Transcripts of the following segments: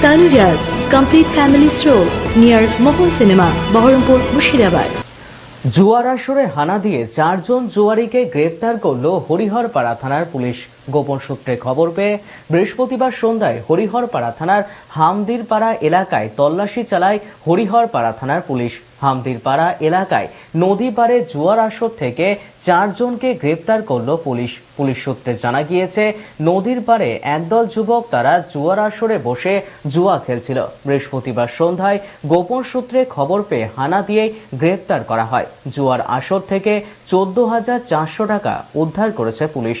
Tanuja's complete family stroll near Mohol Cinema, Baharampur Mushirabad. জুয়ার আসরে হানা দিয়ে চারজন জুয়ারিকে গ্রেপ্তার করল হরিহরপাড়া থানার পুলিশ গোপন সূত্রে খবর পেয়ে বৃহস্পতিবার সন্ধ্যায় হরিহরপাড়া থানার হামদিরপাড়া এলাকায় তল্লাশি চালায় হরিহরপাড়া থানার পুলিশ হামদিরপাড়া এলাকায় নদী পাড়ে জুয়ার আসর থেকে চারজনকে গ্রেপ্তার করল পুলিশ। পুলিশ সূত্রে জানা গিয়েছে, নদীর পাড়ে একদল যুবক তারা জুয়ার আসরে বসে জুয়া খেলছিল। বৃহস্পতিবার সন্ধ্যায় গোপন সূত্রে খবর পেয়ে হানা দিয়ে গ্রেপ্তার করা হয়। জুয়ার আসর থেকে চোদ্দ হাজার চারশো টাকা উদ্ধার করেছে police.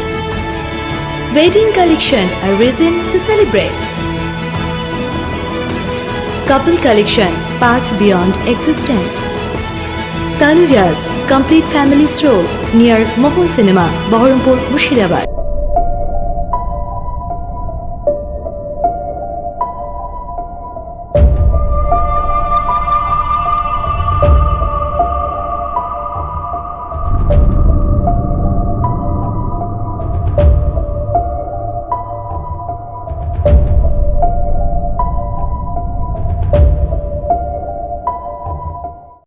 Wedding collection, a reason to celebrate. Couple collection, path beyond existence. Tanuja's complete family stroll near Mohol Cinema, Baharampur, Mushirabad.